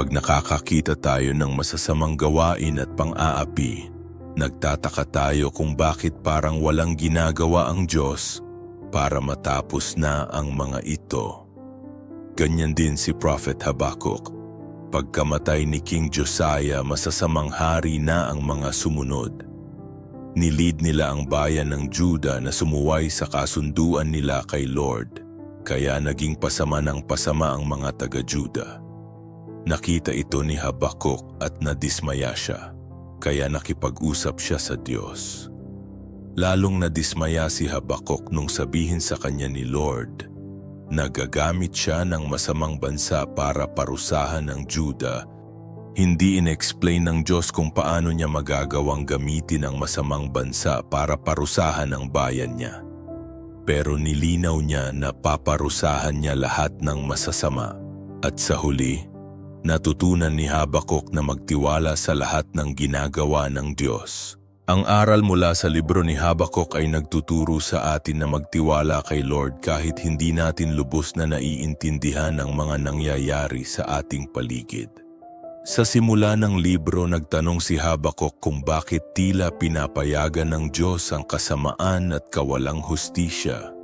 Pag nakakakita tayo ng masasamang gawain at pang-aapi, nagtataka tayo kung bakit parang walang ginagawa ang Diyos para matapos na ang mga ito. Ganyan din si Prophet Habakkuk. Pagkamatay ni King Josiah, masasamang hari na ang mga sumunod. Nilid nila ang bayan ng Juda na sumuway sa kasunduan nila kay Lord, kaya naging pasama ng pasama ang mga taga-Juda. Nakita ito ni Habakuk at nadismaya siya, kaya nakipag-usap siya sa Diyos. Lalong nadismaya si Habakuk nung sabihin sa kanya ni Lord, nagagamit siya ng masamang bansa para parusahan ng Juda hindi in-explain ng Diyos kung paano niya magagawang gamitin ang masamang bansa para parusahan ang bayan niya. Pero nilinaw niya na paparusahan niya lahat ng masasama. At sa huli, natutunan ni Habakuk na magtiwala sa lahat ng ginagawa ng Diyos. Ang aral mula sa libro ni Habakuk ay nagtuturo sa atin na magtiwala kay Lord kahit hindi natin lubos na naiintindihan ang mga nangyayari sa ating paligid. Sa simula ng libro nagtanong si Habakuk kung bakit tila pinapayagan ng Diyos ang kasamaan at kawalang hustisya.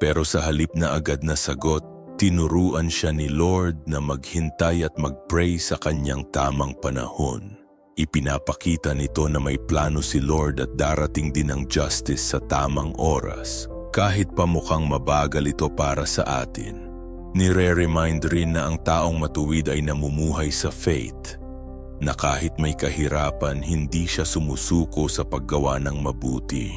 Pero sa halip na agad na sagot, tinuruan siya ni Lord na maghintay at magpray sa kanyang tamang panahon. Ipinapakita nito na may plano si Lord at darating din ang justice sa tamang oras, kahit pa mukhang mabagal ito para sa atin. Nire-remind rin na ang taong matuwid ay namumuhay sa faith, na kahit may kahirapan hindi siya sumusuko sa paggawa ng mabuti.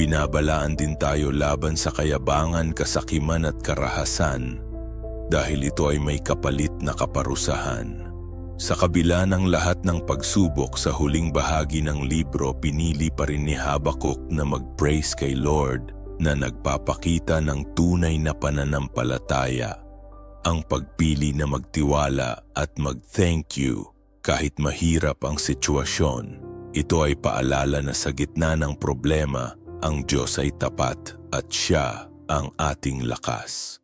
Binabalaan din tayo laban sa kayabangan, kasakiman at karahasan dahil ito ay may kapalit na kaparusahan. Sa kabila ng lahat ng pagsubok sa huling bahagi ng libro, pinili pa rin ni Habakuk na mag-praise kay Lord na nagpapakita ng tunay na pananampalataya ang pagpili na magtiwala at mag-thank you kahit mahirap ang sitwasyon. Ito ay paalala na sa gitna ng problema, ang Diyos ay tapat at Siya ang ating lakas.